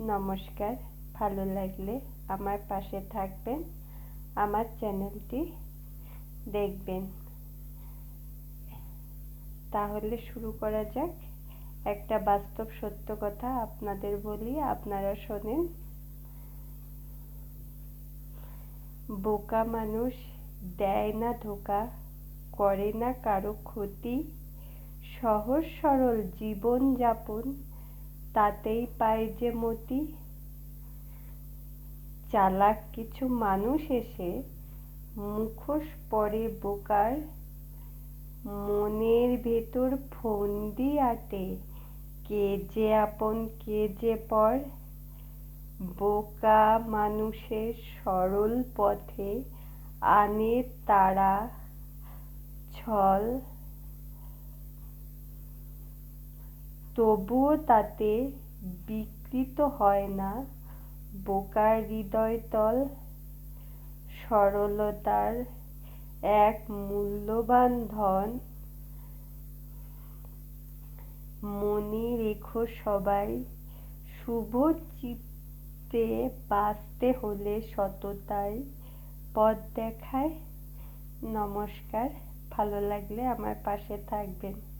নমস্কার, ভালো লাগলে আমার পাশে থাকবেন, আমার চ্যানেলটি দেখবেন। তাহলে শুরু করা যাক। একটা বাস্তব সত্য কথা আপনাদের বলি, আপনারা শোনেন। বোকা মানুষ দেয় না ধোকা, করে না কারও ক্ষতি, সহজ সরল জীবন যাপন তাতেই পায় যে মতি। চালাক কিছু মানুষ এসে মুখোশ পরে বোকার। মনের ভেতর ফন্দি আটে, কে যে আপন, কে যে পর। বোকা মানুষের সরল পথে আনে তারা ছল। তবুও তাতে বিকৃত হয় না। বোকার হৃদয়তল সরলতার এক মূল্যবান ধন। মনে রেখো সবাই, শুভ চিত্তে বাঁচতে হলে সততায় পথ দেখায়। নমস্কার, ভালো লাগলে আমার পাশে থাকবেন।